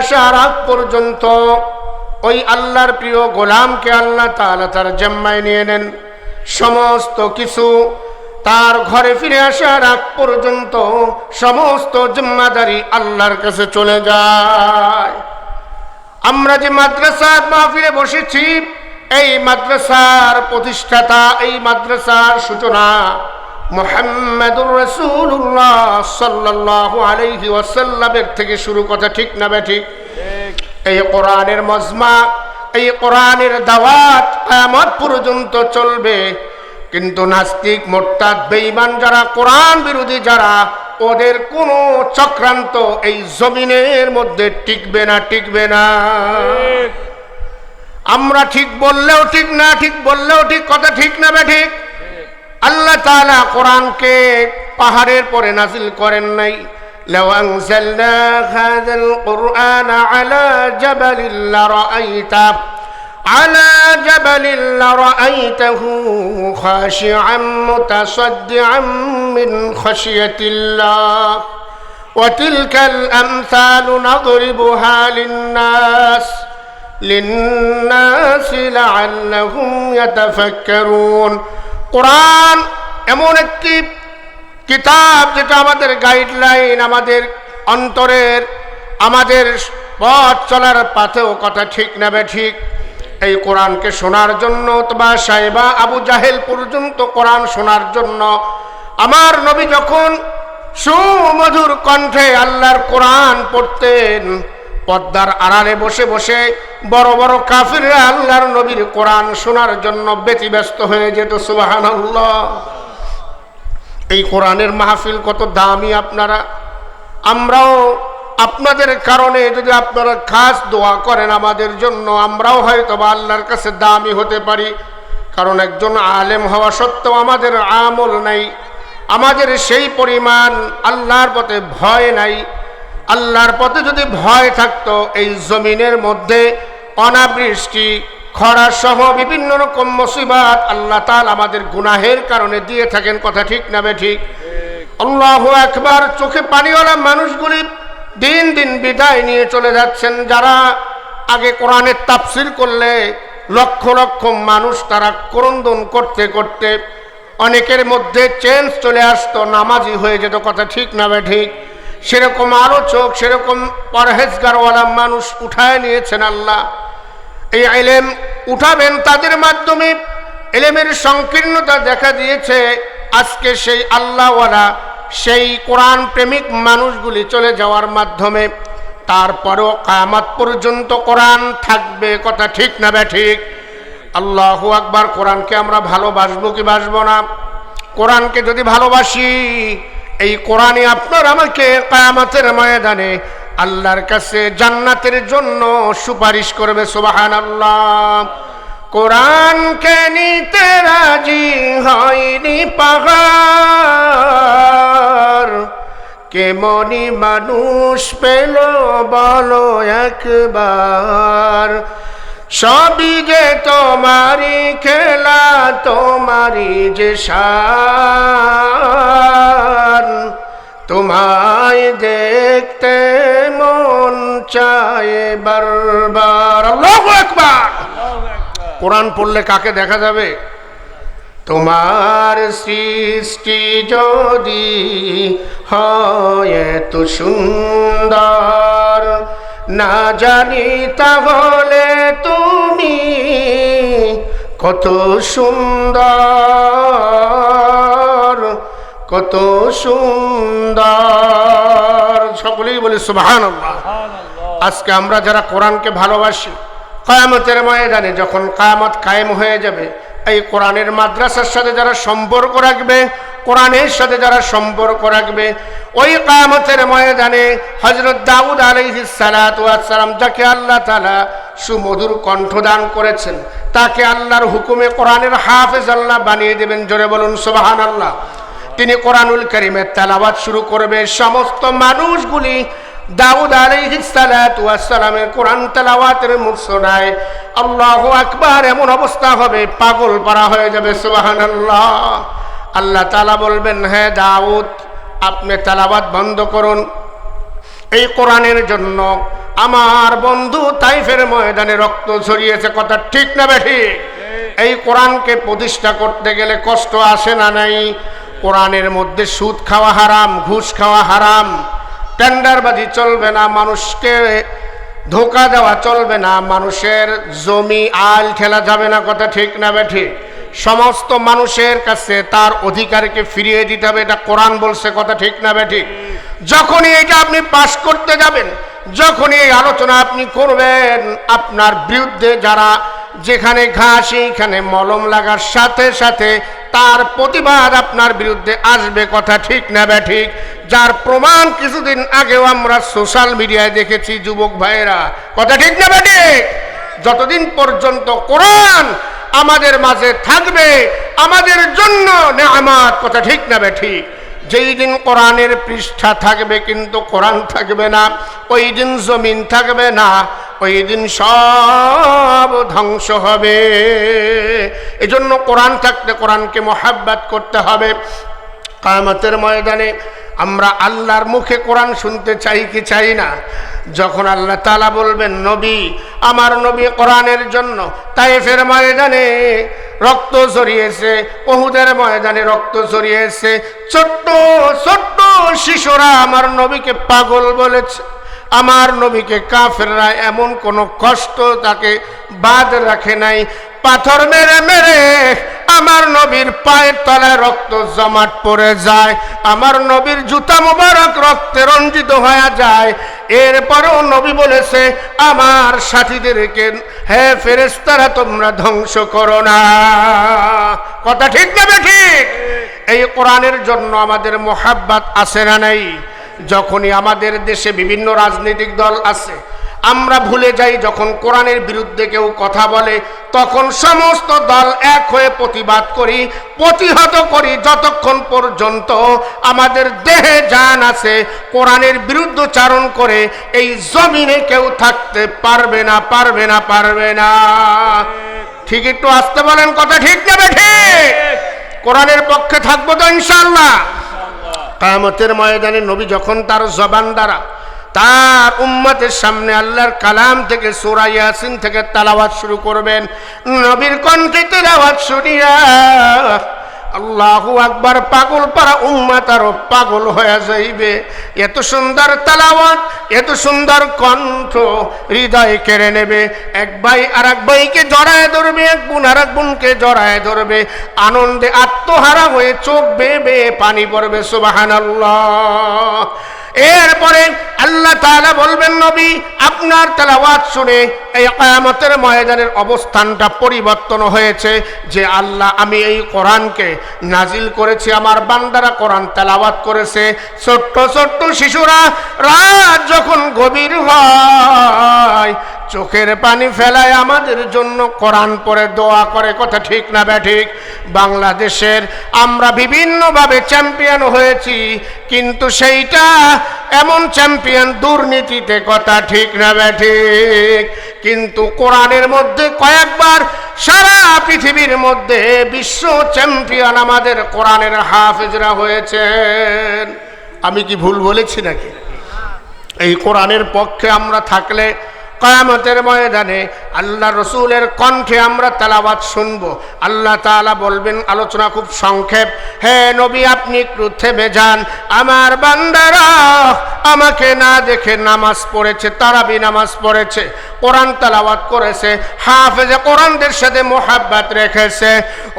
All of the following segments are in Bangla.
আসার আগ পর্যন্ত ওই আল্লাহর প্রিয় গোলামকে আল্লাহ তাআলা তার জম্মায় নিয়ে নেন। সমস্ত কিছু তার ঘরে ফিরে আসার আগ পর্যন্ত সমস্ত জিম্মাদারি আল্লাহর কাছে চলে যায়। আমরা যে মাদ্রাসার মাহফিলে বসেছি, এই মাদ্রাসার প্রতিষ্ঠাতা, এই মাদ্রাসার সূচনা মোহাম্মদুর রসুল্লাহ সাল্লাহ আলাইহি ওয়াসাল্লামের থেকে শুরু কথা ঠিক না ঠিক এই কোরআনের মজমা এই কোরআনের দাওয়াত কিয়ামত পর্যন্ত চলবে। কিন্তু নাস্তিক মোরতাদ বেঈমান যারা কোরআন বিরোধী যারা ওদের কোনো চক্রান্ত এই জমিনের মধ্যে টিকবে না টিকবে না। আমরা ঠিক বললেও ঠিক না ঠিক বললেও ঠিক কথা ঠিক না বে ঠিক আল্লাহ তাআলা কোরআনকে পাহাড়ের পরে নাজিল করেন নাই لو أنزلنا هذا القرآن على جبل لرأيته على جبل لرأيته خاشعا متصدعا من خشية الله وتلك الأمثال نضربها للناس للناس لعلهم يتفكرون কোরআন এমন একটি কিতাব যেটা আমাদের গাইডলাইন আমাদের অন্তরের, আমাদের পথ চলার পাথেও কথা ঠিক নেবে ঠিক। এই কোরআনকে শোনার জন্য অথবা সাহেবা আবু জাহেল পর্যন্ত কোরআন শোনার জন্য আমার নবী যখন সুমধুর কণ্ঠে আল্লাহর কোরআন পড়তেন পদ্মার আড়ালে বসে বসে বড় বড় কাফিররা আল্লাহর নবীর কোরআন শোনার জন্য ব্যতিব্যস্ত হয়ে যেত সুবাহান এই কোরআনের মাহফিল কত দামি আপনারা। আমরাও আপনাদের কারণে যদি আপনারা খাস দোয়া করেন আমাদের জন্য, আমরাও হয়তো বা আল্লাহর কাছে দামি হতে পারি। কারণ একজন আলেম হওয়া সত্ত্বেও আমাদের আমল নাই। আমাদের সেই পরিমাণ আল্লাহর পথে ভয় নাই। আল্লাহর পথে যদি ভয় থাকতো, এই জমিনের মধ্যে অনাবৃষ্টি খরা সহ বিভিন্ন রকম মুসিবাত আল্লাহ তাল আমাদের গুনাহের কারণে দিয়ে থাকেন। কথা ঠিক না ঠিক? আল্লাহ একবার চোখে পানিওয়ালা মানুষগুলি দিন দিন বিদায় নিয়ে চলে যাচ্ছেন। যারা আগে কোরআনের তাফসির করলে লক্ষ লক্ষ মানুষ তারা ক্রন্দন করতে করতে অনেকের মধ্যে চেঞ্জ চলে আসতো, নামাজি হয়ে যেত। কথা ঠিক না ঠিক? সেরকম আলোচক, সেরকম পরহেজগারওয়ালা মানুষ উঠায় নিয়েছেন আল্লাহ। এই এলেম উঠাবেন তাদের মাধ্যমে। এলেমের সংকীর্ণতা দেখা দিয়েছে। আজকে সেই আল্লাহওয়ালা, সেই কোরআন প্রেমিক মানুষগুলি চলে যাওয়ার মাধ্যমে। তারপরেও কায়ামাত পর্যন্ত কোরআন থাকবে কথা ঠিক না বে ঠিক? আল্লাহ আকবার, কোরআনকে আমরা ভালোবাসবো কি বাসবো না? কোরআনকে যদি ভালোবাসি, এই কোরআনে আপনার আমাকে কায়ামাতের ময়দানে আল্লাহর কাছে জান্নাতের জন্য সুপারিশ করবে সুবাহান আল্লাহ কোরআনকে নিতে রাজি হয়নি পাহাড়। কেমনি মানুষ পেল বলো একবার। সবই যে তোমারি খেলা তোমারি যে সার। তোমায় দেখতে মন চায় বারবার। আল্লাহু কোরআন পড়লে কাকে দেখা যাবে? তোমার সৃষ্টি যদি হয় এত সুন্দর, না জানি তাহলে তুমি কত সুন্দর। কত সুন্দর। সকলেই বলি সুবাহান আজকে আমরা যারা কোরআনকে ভালোবাসি কায়ামতের ময়দানে যখন কায়ামত কায়েম হয়ে যাবে এই কোরআনের মাদ্রাসার সাথে যারা সম্পর্ক রাখবে কোরআনের সাথে যারা সম্পর্ক রাখবে ওই কায়ামতের ময়দানে হজরত দাউদ আলহি সালাম যাকে আল্লাহ তালা সুমধুর কণ্ঠদান করেছেন তাকে আল্লাহর হুকুমে কোরআনের হাফেজ আল্লাহ বানিয়ে দেবেন। জোরে বলুন সোবাহান আল্লাহ তিনি কোরআনুল করিমের তালাবাদ শুরু করবে। সমস্ত মানুষগুলি দাউদ আলাইহিসালামের কোরআন তালাওয়াতের মুখ শোনায় আল্লাহ আকবার এমন অবস্থা হবে, পাগল পারা হয়ে যাবে সুবাহান আল্লাহ আল্লাহ তালা বলবেন হ্যাঁ দাউদ, আপনি তালাবাদ বন্ধ করুন। এই কোরআনের জন্য আমার বন্ধু তাইফের ময়দানে রক্ত ছড়িয়েছে কথা ঠিক না বেঠি এই কোরআনকে প্রতিষ্ঠা করতে গেলে কষ্ট আসে না নাই? কোরআনের মধ্যে সুদ খাওয়া হারাম, ঘুষ খাওয়া হারাম। টেন্ডারবাজি চলবে না, মানুষকে ধোকা দেওয়া চলবে না, মানুষের জমি আল ঠেলা যাবে না, কথা ঠিক না বেঠি সমস্ত মানুষের কাছে তার অধিকারকে ফিরিয়ে দিতে হবে, এটা কোরআন বলছে, কথা ঠিক না বেঠি যখনই এটা আপনি পাশ করতে যাবেন, যখনই এই আলোচনা আপনি করবেন, আপনার বিরুদ্ধে যারা যেখানে ঘাস সেইখানে মলম লাগার সাথে সাথে তার প্রতিবাদ আপনার বিরুদ্ধে আসবে কথা ঠিক না বে ঠিক? যার প্রমাণ কিছুদিন আগেও আমরা সোশ্যাল মিডিয়ায় দেখেছি যুবক ভাইয়েরা। কথা ঠিক না বে ঠিক? যতদিন পর্যন্ত কোরআন আমাদের মাঝে থাকবে, আমাদের জন্য আমার কথা ঠিক না বে ঠিক? যেই দিন কোরআনের পৃষ্ঠা থাকবে কিন্তু কোরআন থাকবে না, ওই দিন জমিন থাকবে না ওই দিন সব ধ্বংস হবে। এজন্য কোরআন থাকতে কোরআনকে মোহাব্বাত করতে হবে। কায়ামতের ময়দানে আমরা আল্লাহর মুখে কোরআন শুনতে চাই কি চাই না? যখন আল্লাহ তালা বলবেন, নবী, আমার নবী কোরআনের জন্য তাইফের ময়দানে রক্ত ঝরিয়েছে বহুদের ময়দানে রক্ত ঝরিয়েছে, ছোট্ট ছোট্ট শিশুরা আমার নবীকে পাগল বলেছে। আমার নবীকে কাফেররা এমন কোনো কষ্ট তাকে বাদ রাখে নাই। পাথর মেরে মেরে আমার নবীর পায়ের তলায় রক্ত জমাট পড়ে যায়। আমার নবীর জুতা মোবারক রক্তে রঞ্জিত হয়ে যায়। এরপরেও নবী বলেছে, আমার সাথীদেরকে, হে ফেরেস্তারা তোমরা ধ্বংস করো না। কথা ঠিক না ঠিক? এই কোরআনের জন্য আমাদের মোহাব্বাত আছে না নাই? যখনই আমাদের দেশে বিভিন্ন রাজনৈতিক দল আছে, আমরা ভুলে যাই যখন কোরআনের বিরুদ্ধে কেউ কথা বলে, তখন সমস্ত দল এক হয়ে প্রতিবাদ করি, প্রতিহত করি যতক্ষণ পর্যন্ত আমাদের দেহে যান আছে, কোরআনের বিরুদ্ধচারণ করে এই জমিনে কেউ থাকতে পারবে না পারবে না পারবে না। ঠিক একটু আসতে বলেন, কথা ঠিক যাবে ঠিক কোরআনের পক্ষে থাকব তো ইনশাল্লাহ কামতের ময়দানে নবী যখন তার জবান দ্বারা তার উম্মতের সামনে আল্লাহর কালাম থেকে সোরা ইয়াসিন থেকে তালাওয়াত শুরু করবেন, নবীর কণ্ঠে তেলাওয়াত শুনিয়া আল্লাহু আকবার, পাগল পারা উম্মাত আরও পাগল হয়ে যাইবে। এত সুন্দর তালাওয়াত, এত সুন্দর কণ্ঠ হৃদয় কেড়ে নেবে। এক ভাই আর এক ভাইকে জড়ায় ধরবে, এক বোন আর এক বোনকে জড়ায় ধরবে। আনন্দে আত্মহারা হয়ে চোখ বেয়ে পানি পড়বে সুবাহান এরপরে আল্লাহ তাআলা বলবেন, নবী, আপনার তেলাওয়াত শুনে এই কয়ামতের ময়দানের অবস্থানটা পরিবর্তন হয়েছে যে আল্লাহ, আমি এই কোরআনকে নাজিল করেছি, আমার বান্দারা কোরআন তেলাওয়াত করেছে। ছোট্ট ছোট্ট শিশুরা রাত যখন গভীর হয় চোখের পানি ফেলায় আমাদের জন্য কোরআন পরে দোয়া করে, কথা ঠিক না ব্যাঠিক বাংলাদেশের আমরা বিভিন্নভাবে চ্যাম্পিয়ন হয়েছি, কিন্তু সেইটা এমন চ্যাম্পিয়ন দুর্নীতিতে কথা ঠিক না ব্যাঠিক কিন্তু কোরআনের মধ্যে কয়েকবার সারা পৃথিবীর মধ্যে বিশ্ব চ্যাম্পিয়ন আমাদের কোরআনের হাফেজরা হয়েছেন। আমি কি ভুল বলেছি নাকি? এই কোরআনের পক্ষে আমরা থাকলে কয়ামতের ময়দানে আল্লাহ রসুলের কণ্ঠে আমরা তালাবাদ শুনব। আল্লাহ তালা বলবেন, আলোচনা খুব সংক্ষেপ। হে নবী, আপনি একটু থেমে যান। আমার বান্দারা আমাকে না দেখে নামাজ পড়েছে, তারাবি নামাজ পড়েছে। কোরআন তালাবাদ করেছে, হাফেজে কোরআনদের সাথে মোহাব্বাত রেখেছে।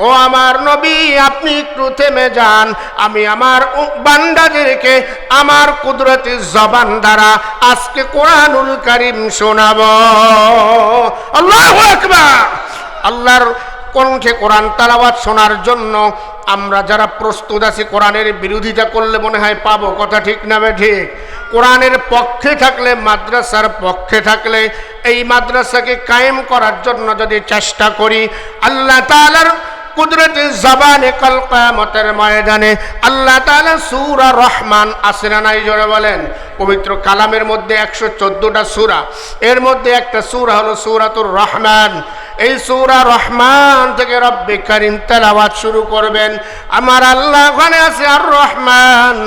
ও আমার নবী, আপনি একটু থেমে যান। আমি আমার বান্দাদেরকে আমার কুদরতি জবান দ্বারা আজকে কোরআনুল করিম শোনাব। আল্লাহ আল্লাহর কণ্ঠে কোরআন তালাবাদ শোনার জন্য আমরা যারা প্রস্তুত আছি, কোরআনের বিরোধিতা করলে মনে হয় পাবো। কথা ঠিক না ঠিক? কোরআনের পক্ষে থাকলে, মাদ্রাসার পক্ষে থাকলে, এই মাদ্রাসাকে কায়েম করার জন্য যদি চেষ্টা করি, আল্লাহ তালার কুদরতি জবানে কাল ময়দানে, আল্লাহ তাআলা সূরা রহমান আসেনা নাই, জোরে বলেন? পবিত্র কালামের মধ্যে একশো চোদ্দোটা সূরা। এর মধ্যে একটা সূরা হলো সূরাতুর রহমান। এই সূরা রহমান থেকে রব্বে করিম তেলাওয়াত শুরু করবেন। আমার আল্লাহ ওখানে আছে আর রহমান।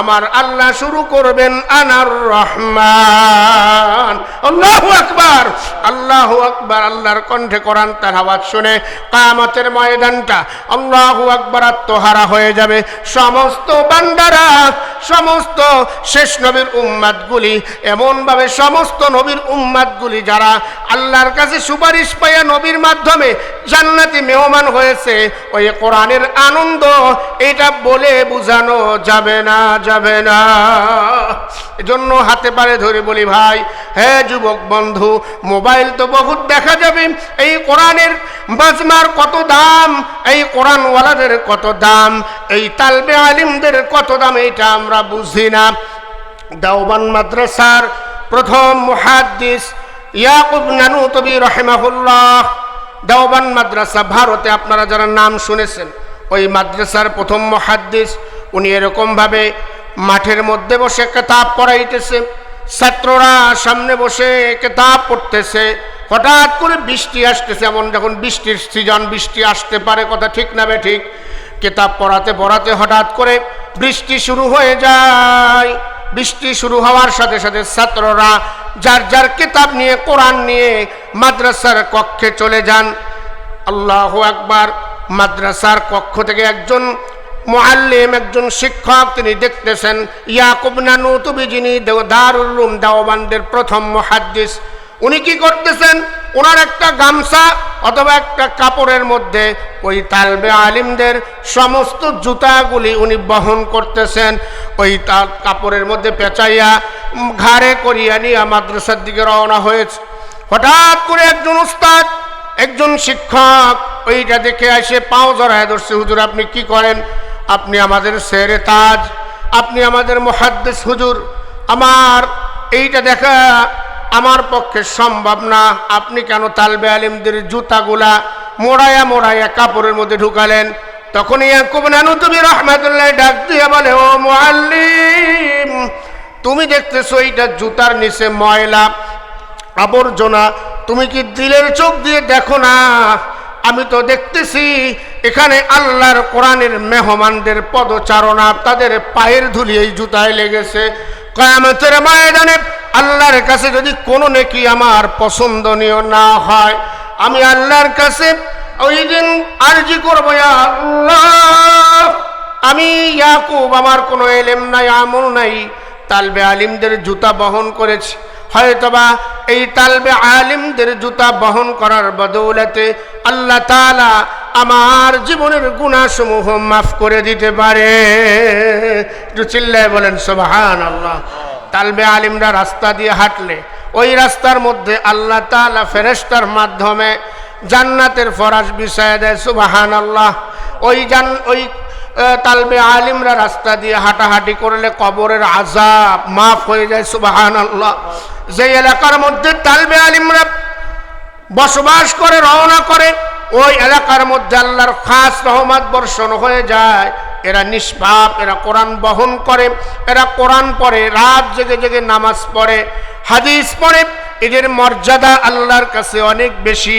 আমার আল্লাহ শুরু করবেন আনার রহমান। আল্লাহ আকবার, আল্লাহু আকবার, আল্লাহর কণ্ঠে কোরআন তার আওয়াজ শুনে কায়ামতের ময়দানটা আল্লাহু আকবার আত্মহারা হয়ে যাবে। সমস্ত বান্দারা, সমস্ত শেষ নবীর উম্মাদগুলি, এমনভাবে সমস্ত নবীর উম্মাদগুলি যারা আল্লাহর কাছে সুপারিশ পাইয়া নবীর মাধ্যমে জান্নাতি মেহমান হয়েছে, ওই কোরআনের আনন্দ এটা বলে বোঝানো যাবে না যাবে না। এজন্য হাতে পারে ধরে বলি, ভাই হ্যাঁ যুবক বন্ধু, মোবাইল তো বহুত দেখা যাবে, এই কোরআনের বাজমার কত দাম, এই কোরআনওয়ালাদের কত দাম, এই তালবে আলিমদের কত দাম, এটা আমরা বুঝি না। দাওবান মাদ্রাসার প্রথম মুহাদ্দিস ইয়াকুব নানুতবি রহেমাহুল্লাহ, দাওবান মাদ্রাসা ভারতে আপনারা যারা নাম শুনেছেন, ওই মাদ্রাসার প্রথম মুহাদ্দিস, উনি এরকমভাবে মাঠের মধ্যে বসে কেতাব পড়াইতেছে, ছাত্ররা সামনে বসে কেতাব পড়তেছে, হঠাৎ করে বৃষ্টি আসতেছে, এমন যখন বৃষ্টির সিজন, বৃষ্টি আসতে পারে, কথা ঠিক না বে ঠিক, কেতাব পড়াতে পড়াতে হঠাৎ করে বৃষ্টি শুরু হয়ে যায়। বৃষ্টি শুরু হওয়ার সাথে সাথে ছাত্ররা যার যার কিতাব নিয়ে, কোরআন নিয়ে মাদ্রাসার কক্ষে চলে যান। আল্লাহ একবার মাদ্রাসার কক্ষ থেকে একজন মোয়াল্লিম একজন শিক্ষক, তিনি দেখতেছেন, ইয়াকুব নানু তুমি যিনি দারুল উলুম দাওবানদের প্রথম মহাদ্দিস। উনি কি করতেছেন? ওনার একটা গামছা অথবা একটা কাপড়ের মধ্যে ওই তালবে আলিমদের সমস্ত জুতাগুলি উনি বহন করতেছেন। ওই তার কাপড়ের মধ্যে পেঁচাইয়া ঘাড়ে করিয়া নিয়ে মাদ্রাসার দিকে রওনা হয়েছে। হঠাৎ করে একজন উস্তাদ, একজন শিক্ষক ওইটা দেখে এসে পাও জড়ায় ধরছে, হুজুর, আপনি কি করেন? আপনি আমাদের সেরে তাজ, আপনি আমাদের মহাদ্দেশ হুজুর। আমার এইটা দেখা আমার পক্ষে সম্ভব না। আপনি কেন তালবে আলিমদের জুতাগুলা মোড়ায়া মোড়ায়া কাপড়ের মধ্যে ঢুকালেন? তখন নানু তুমি রহমাতুল্লাহ ডাক দিয়ে বলে, ও মোয়াল্লিম তুমি দেখতেছো এইটা জুতার নিচে ময়লা আবর্জনা। তুমি কি দিলের চোখ দিয়ে দেখো না? আমি তো দেখতেছি এখানে আল্লাহর কোরআনের মেহমানদের পদচারণা, তাদের পায়ের ধুলি এই জুতায় লেগেছে। কয়ামতের ময়দানে আল্লাহর কাছে যদি কোনো নেকি আমার পছন্দনীয় না হয়, আমি আল্লাহর কাছে ওই দিন আরজি করব আল্লাহ, আমি ইয়াকুব, আমার কোনো এলেম নাই, আমল নাই, তালবে আলিমদের জুতা বহন করেছি। হয়তোবা এই তালবে আলিমদের জুতা বহন করার বদৌলতে আল্লাহ তাআলা আমার জীবনের গুণাসমূহ মাফ করে দিতে পারে। একটু চিল্লায় বলেন সোবাহান আল্লাহ তালবে আলিমরা রাস্তা দিয়ে হাঁটলে, ওই রাস্তার মধ্যে আল্লাহ তালা ফেরেশতার মাধ্যমে জান্নাতের ফরাস বিষয় দেয় সুবাহান আল্লাহ ওই জান, ওই তালবে আলিমরা রাস্তা দিয়ে হাঁটাহাঁটি করলে কবরের আজাব মাফ হয়ে যায় সুবাহান আল্লাহ যে এলাকার মধ্যে তালবে আলিমরা বসবাস করে, রওনা করে, ওই এলাকার মধ্যে আল্লাহর খাস রহমত বর্ষণ হয়ে যায়। এরা নিষ্পাপ, এরা কোরআন বহন করে, এরা কোরআন পড়ে, রাত জেগে জেগে নামাজ পড়ে, হাদিস পড়ে, এদের মর্যাদা আল্লাহর কাছে অনেক বেশি।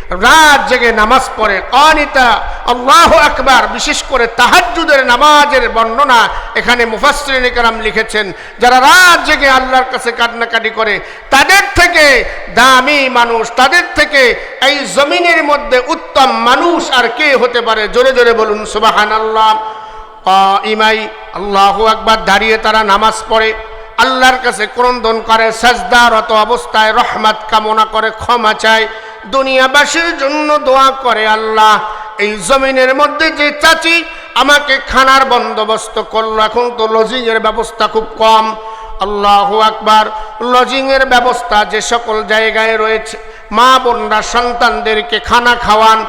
রাত জেগে নামাজ পড়ে। অনিতা আল্লাহ আকবার, বিশেষ করে তাহাজ্জুদের নামাজের বর্ণনা এখানে মুফাসসিরিন কেরাম লিখেছেন। যারা রাত জেগে আল্লাহর কাছে কান্নাকাটি করে, তাদের থেকে দামি মানুষ, তাদের থেকে এই জমিনের মধ্যে উত্তম মানুষ আর কে হতে পারে? জোরে জোরে বলুন, সুবহানাল্লাহ। ইমাই আল্লাহ আকবার, দাঁড়িয়ে তারা নামাজ পড়ে। আল্লাহর কাছে ক্রন্দন করে, সাজদারত অবস্থায় রহমত কামনা করে, ক্ষমা চায়। দুনিয়াবাসীর জন্য দোয়া করে আল্লাহ। এই জমিনের মধ্যে যে চাচি আমাকে খানার বন্দোবস্ত করল, এখন তো লজিংয়ের ব্যবস্থা খুব কম। আল্লাহ আকবার। লজিংয়ের ব্যবস্থা যে সকল জায়গায় রয়েছে মা বোনরা সন্তানদেরকে খানা খাওয়ান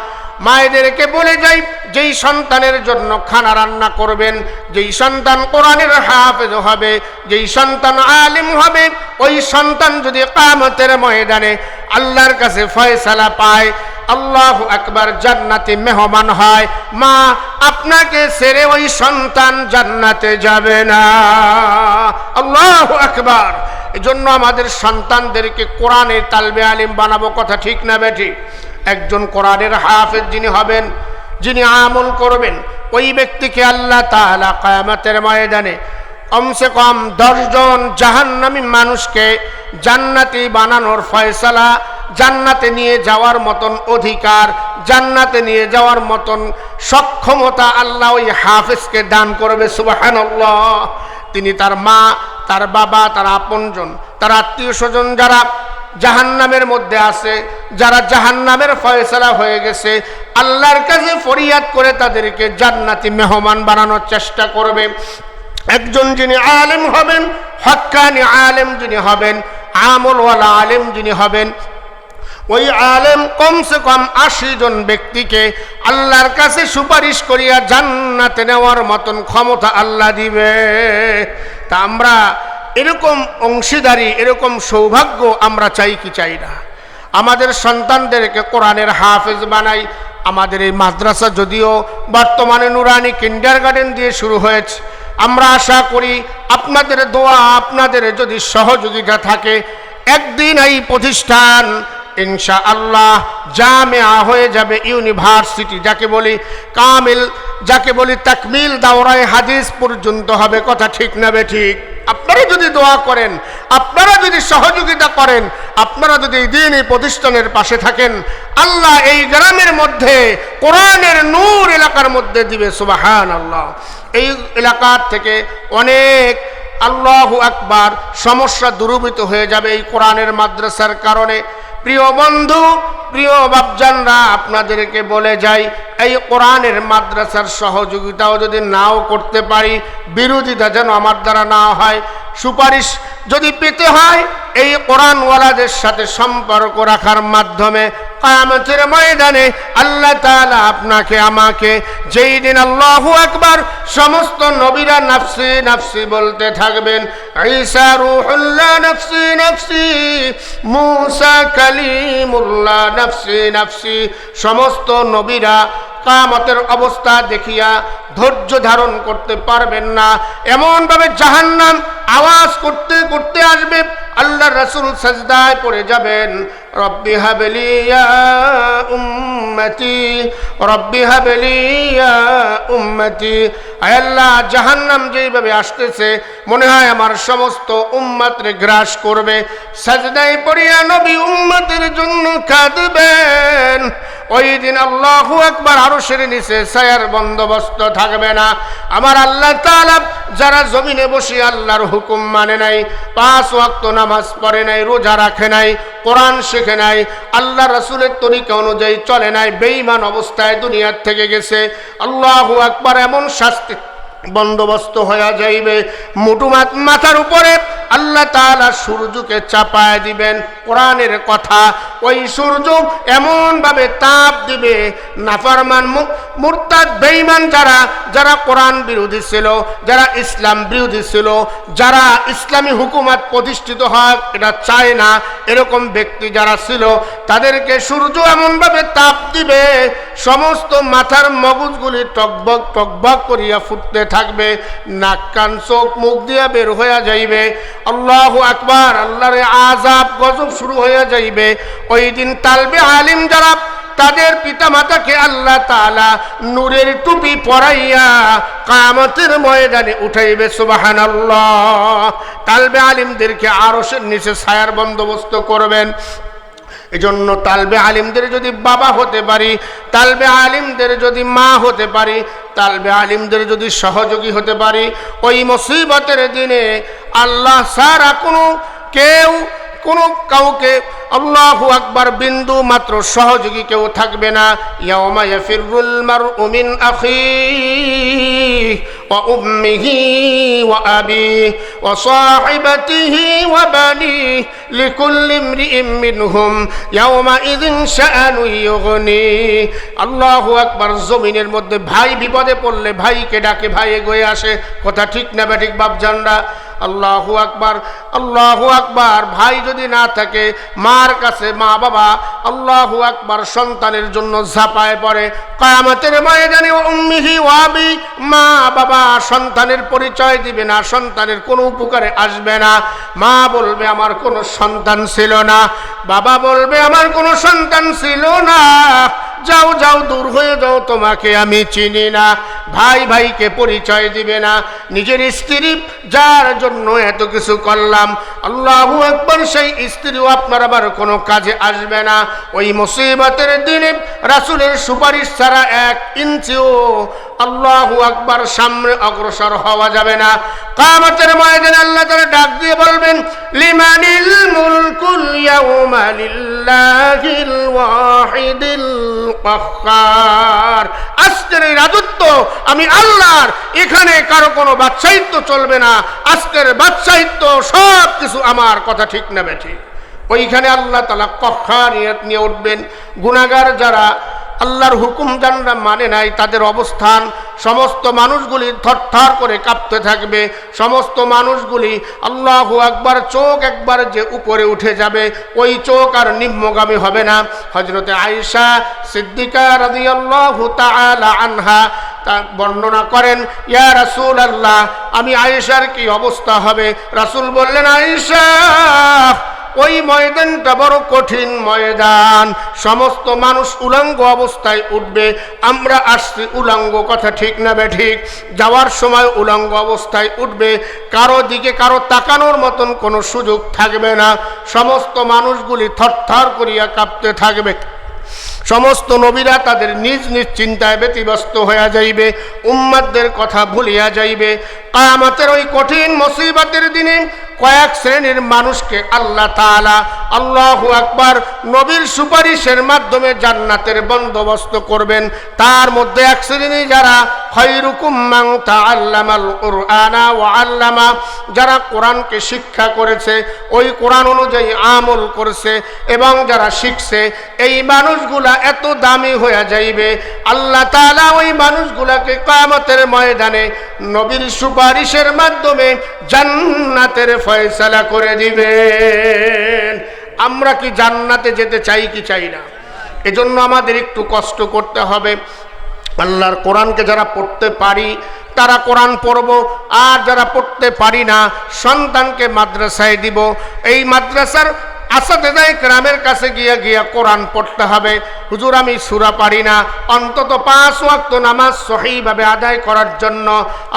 মায়েদেরকে বলে যাই, যেই সন্তানের জন্য খানা রান্না করবেন, যেই সন্তান কোরআনের হাফেজ হবে, যেই সন্তান আলিম হবে, ওই সন্তান যদি কামতের ময়দানে আল্লাহর কাছে ফয়সালা পায়, আল্লাহ আকবার জান্নাতে মেহমান হয়। মা, আপনাকে ছেড়ে ওই সন্তান জান্নাতে যাবে না। আল্লাহ আকবার। এজন্য আমাদের সন্তানদেরকে কোরআনের তালবে আলিম বানাবো কথা ঠিক না বেঠি একজন কোরআনের হাফেজ যিনি হবেন, যিনি আমল করবেন, ওই ব্যক্তিকে আল্লাহ তাআলা কায়ামতের ময়দানে কমসে কম দশজন জাহান্নামী মানুষকে জান্নাতি বানানোর ফয়সালা, জান্নাতে নিয়ে যাওয়ার মতন অধিকার, জান্নাতে নিয়ে যাওয়ার মতন সক্ষমতা আল্লাহ ওই হাফেজকে দান করবে সুবাহান্লাহ তিনি তার মা, তার বাবা, তার আপনজন, তার আত্মীয় স্বজন যারা জাহান্নামের মধ্যে আছে, যারা জাহান্নামের ফয়সলা হয়ে গেছে, আল্লাহর কাছে ফরিয়াদ করে তাদেরকে জান্নাতি মেহমান বানানোর চেষ্টা করবে। একজন যিনি আলেম হবেন হক্কানি আলেম যিনি হবেন, আমলওয়ালা আলেম যিনি হবেন, ওই আলেম কমসে কম আশি জন ব্যক্তিকে আল্লাহর কাছে সুপারিশ করিয়া জান্নাতে নেওয়ার মতন ক্ষমতা আল্লাহ দিবে। তা আমরা এরকম অংশীদারি, এরকম সৌভাগ্য আমরা চাই কি চাই না? আমাদের সন্তানদেরকে কোরআনের হাফেজ বানাই, আমাদের এই মাদ্রাসা যদিও বর্তমানে নুরানি কিন্ডার গার্ডেন দিয়ে শুরু হয়েছে, আমরা আশা করি আপনাদের দোয়া, আপনাদের যদি সহযোগিতা থাকে, একদিন এই প্রতিষ্ঠান ইনশা আল্লাহ জামেয়া হয়ে যাবে ইউনিভার্সিটি, যাকে বলি কামিল, যাকে বলি তাকমিল দাওরায় হাদিস পর্যন্ত হবে, কথা ঠিক নেবে ঠিক? আপনারা যদি দোয়া করেন, আপনারা যদি সহযোগিতা করেন, আপনারা যদি দিন এই প্রতিষ্ঠানের পাশে থাকেন, আল্লাহ এই গ্রামের মধ্যে, কোরআনের নূর এলাকার মধ্যে দিবে সুবাহান আল্লাহ এই এলাকার থেকে অনেক আল্লাহ আকবার সমস্যা দূরীভূত হয়ে যাবে এই কোরআনের মাদ্রাসার কারণে। প্রিয় বন্ধু, প্রিয় বাবজানরা আপনাদেরকে বলে যাই, এই কোরআনের মাদ্রাসার সহযোগিতাও যদি নাও করতে পারি, বিরোধিতা যেন আমার দ্বারা না হয় সুপারিশ যদি পেতে হয়, এই কোরআনওয়ালাদের সাথে সম্পর্ক রাখার মাধ্যমে কায়ামতের ময়দানে আল্লাহ তাআলা আপনাকে, আমাকে যেই দিন আল্লাহু আকবার সমস্ত নবীরা নাফসি নাফসি বলতে থাকবেন নাফসি নাফসি, মূসা কালিমুল্লাহ, নাফসি নাফসি, সমস্ত নবীরা কামতের অবস্থা দেখিয়া ধৈর্য ধারণ করতে পারবেন না। এমনভাবে জাহান্নাম আওয়াজ করতে করতে আসবে, আল্লাহ রসুল সাজদায় পড়ে যাবেন। রব্বি হাবলিয়া উম্মতি, রব্বি হাবলিয়া উম্মতি। আল্লাহ, জাহান্নাম যেইভাবে আসতেছে, মনে হয় আমার সমস্ত উম্মাতরে গ্রাস করবে। সাজদায় পড়িয়া নবী উম্মতের জন্য কাঁদবেন। ওই দিন আল্লাহ একবার আরও সেরে নিচে সায়ার বন্দোবস্ত থাকবে না। আমার আল্লাহ তাআলা যারা জমিনে বসে আল্লাহর হুকুম মানে নাই, পাঁচ ওয়াক্ত নামাজ পড়ে নাই, রোজা রাখে নাই, কোরআন শেখে নাই, আল্লাহ রাসূলের তরিকা অনুযায়ী চলে নাই, বেঈমান অবস্থায় দুনিয়ার থেকে গেছে। আল্লাহ আকবার এমন শাস্তি বন্দোবস্ত হয়ে যাইবে মুটুমাত মাথার উপরে আল্লাহ তাআলা সূর্যকে চাপায় দিবেন, কোরআনের কথা। ওই সূর্য এমনভাবে তাপ দিবে, নাফারমান মুরতাদ, বেঈমান যারা যারা কোরআন বিরোধী ছিল, যারা ইসলাম বিরোধী ছিল, যারা ইসলামী হুকুমত প্রতিষ্ঠিত হয়, এটা চায় না। এরকম ব্যক্তি যারা ছিল, তাদেরকে সূর্য এমনভাবে তাপ দিবে, সমস্ত মাথার মগজগুলি টকবক টকবক করিয়া ফুটতে থাকবে, নাক, কান, চোখ, মুখ দিয়া বের হইয়া যাইবে। আল্লাহ আকবার, আল্লাহর আজাব গজব শুরু হয়ে যাইবে। ওই দিন তালবে আলিম যারা, তাদের পিতা মাতাকে আল্লাহ তালা নূরের টুপি পরাইয়া কামতের ময়দানে উঠাইবে সুবাহান আল্লাহ তালবে আলিমদেরকে আরশের নিচে ছায়ার বন্দোবস্ত করবেন। এজন্য তালবে আলিমদের যদি বাবা হতে পারি, তালবে আলিমদের যদি মা হতে পারি, তালবে আলিমদের যদি সহযোগী হতে পারি, ওই মুসিবতের দিনে আল্লাহ সারা কোনো, কেউ কোনো কাউকে আল্লাহ আকবার বিন্দু মাত্র সহযোগী কেউ থাকবে না। ইয়াউমা ইয়াফিরুল মারউ মিন আখিহি। ওয়া বানিহি লিকুল্লি ইমরিইম মিনহুম ইয়াউমা ইযিন শাআনু ইউগনি আল্লাহু আকবার জমিনের মধ্যে ভাই বিপদে পড়লে ভাইকে ডাকে ভাই এগোয়ে আসে। কথা ঠিক না ব্যাঠিক বাপজানরা? আল্লাহু আকবার আল্লাহু আকবার, ভাই যদি না থাকে, মার কাছে মা বাবা আল্লাহু আকবার সন্তানের জন্য ঝাঁপায় পড়ে। কায়ামতের ময়দানে উম্মিহি মা বাবা সন্তানের পরিচয় দিবে না, সন্তানের কোনো উপকারে আসবে না। মা বলবে, আমার কোনো সন্তান ছিল না। বাবা বলবে, আমার কোনো সন্তান ছিল না। যাও যাও, দূর হয়ে যাও, তোমাকে আমি চিনি না। ভাই ভাইকে পরিচয় দিবে না। নিজের স্ত্রী, যার জন্য এত কিছু করলাম। আল্লাহ একবার সেই স্ত্রীও আপনার আবার কোনো কাজে আসবে না। ওই মুসিবতের দিনে রাসুলের সুপারিশ ছাড়া এক ইঞ্চিও আল্লাহু আকবার সামনে অগ্রসর হওয়া যাবে না। কামতের ময়দানে আল্লাহ তাআলা ডাক দিয়ে বলবেন, লিমানিল মুলকুল ইয়াউমা লিল্লাহিল ওয়াহিদিল কাহ্হার আজকের রাজত্ব আমি আল্লাহর, এখানে কারও কোনো বাদশাহিত্ব চলবে না। আজকের বাদশাহিত্ব সব কিছু আমার কথা ঠিক নেবে ঠিক ওইখানে আল্লাহ তালা কক্ষা নিয়ে উঠবেন। গুণাগার যারা আল্লাহর হুকুম জানরা মানে নাই, তাদের অবস্থান, সমস্ত মানুষগুলি থরথর করে কাঁপতে থাকবে, সমস্ত মানুষগুলি আল্লাহ একবার চোখ একবার যে উপরে উঠে যাবে, ওই চোখ আর নিম্নগামী হবে না। হজরতে আয়েশা সিদ্দিকা রাদিয়াল্লাহু তাআলা আনহা তা বর্ণনা করেন, ইয়া রাসূল আল্লাহ আমি আয়েশার কি অবস্থা হবে? রাসূল বললেন, আয়েশা ওই ময়দানটা বড় কঠিন ময়দান। সমস্ত মানুষ উলঙ্গ অবস্থায় উঠবে। আমরা আসছি উলঙ্গ, কথা ঠিক না বে ঠিক? যাওয়ার সময় উলঙ্গ অবস্থায় উঠবে। কারও দিকে কারও তাকানোর মতন কোনো সুযোগ থাকবে না। সমস্ত মানুষগুলি থরথর করিয়া কাঁপতে থাকবে। সমস্ত নবীরা তাদের নিজ নিজ চিন্তায় ব্যতিব্যস্ত হইয়া যাইবে। উম্মাদদের কথা ভুলিয়া যাইবে। কায়ামতের ওই কঠিন মুসিবতের দিনে কয়েক শ্রেণির মানুষকে আল্লাহ তাআলা আল্লাহ আকবার নবীর সুপারিশের মাধ্যমে জান্নাতের বন্দোবস্ত করবেন। তার মধ্যে এক শ্রেণি যারা খৈরুকুম মান তাআল্লামাল কুরআনা ওয়া আল্লামা, যারা কোরআনকে শিক্ষা করেছে, ওই কোরআন অনুযায়ী আমল করছে এবং যারা শিখছে, এই মানুষগুলা এত দামি হয়ে যাইবে। আল্লাহ তাআলা ওই মানুষগুলাকে কিয়ামতের ময়দানে নবীর সুপারিশের মাধ্যমে জান্নাতের ফয়সালা করে দিবেন। আমরা কি জান্নাতে যেতে চাই, কি চাই না? এজন্য আমাদের একটু কষ্ট করতে হবে। আল্লাহর কোরআনকে যারা পড়তে পারি, তারা কোরআন পড়ব। আর যারা পড়তে পারি না, সন্তানকে মাদ্রাসায় দিব। এই মাদ্রাসার আসাদেদায় গ্রামের কাছে গিয়ে গিয়া কোরআন পড়তে হবে। হুজুর, আমি সুরা পারি না। অন্তত পাঁচ ওয়াক্ত নামাজ সহিভাবে আদায় করার জন্য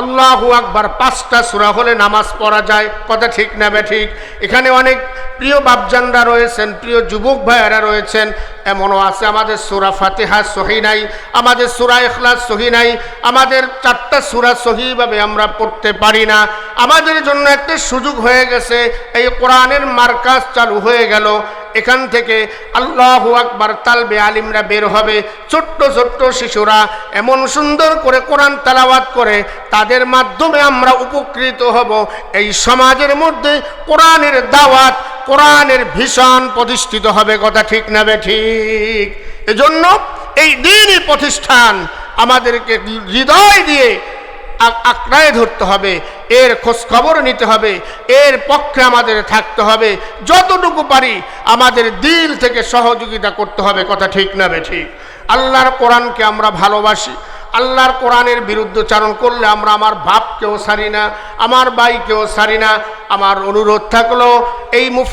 আল্লাহু আকবার পাঁচটা সুরা হলে নামাজ পড়া যায়। কথা ঠিক না বে ঠিক? এখানে অনেক প্রিয় বাপজানরা রয়েছেন, প্রিয় যুবক ভাইয়েরা রয়েছেন। এমনও আছে আমাদের সুরা ফাতিহা সহি নাই, আমাদের সুরা ইখলাস সহি নাই, আমাদের চারটা সুরা সহিভাবে আমরা পড়তে পারি না। আমাদের জন্য একটা সুযোগ হয়ে গেছে, এই কোরআনের মার্কাজ চালু হয়ে গেল। এখান থেকে আল্লাহ আকবার তালবে আলিমরা বের হবে। ছোট্ট ছোট্ট শিশুরা এমন সুন্দর করে কোরআন তালাওয়াত করে, তাদের মাধ্যমে আমরা উপকৃত হব। এই সমাজের মধ্যে কোরআনের দাওয়াত, কোরআনের ভীষণ প্রতিষ্ঠিত হবে। কথা ঠিক না ঠিক? এজন্য এই দিনই প্রতিষ্ঠান আমাদেরকে হৃদয় দিয়ে আ- আঁকড়ায় ধরতে হবে। এর খোঁজ খবর নিতে হবে, এর পক্ষে আমাদের থাকতে হবে। যতটুকু পারি আমাদের দিল থেকে সহযোগিতা করতে হবে, কথা ঠিক না বে ঠিক? আল্লাহর কোরআনকে আমরা ভালোবাসি, আল্লাহর কোরআনের বিরুদ্ধচারণ করলে আমরা আমার বাপকেও সারি না, আমার বাইকেও সারি না, আমার অনুরোধ থাকল, এই মুফ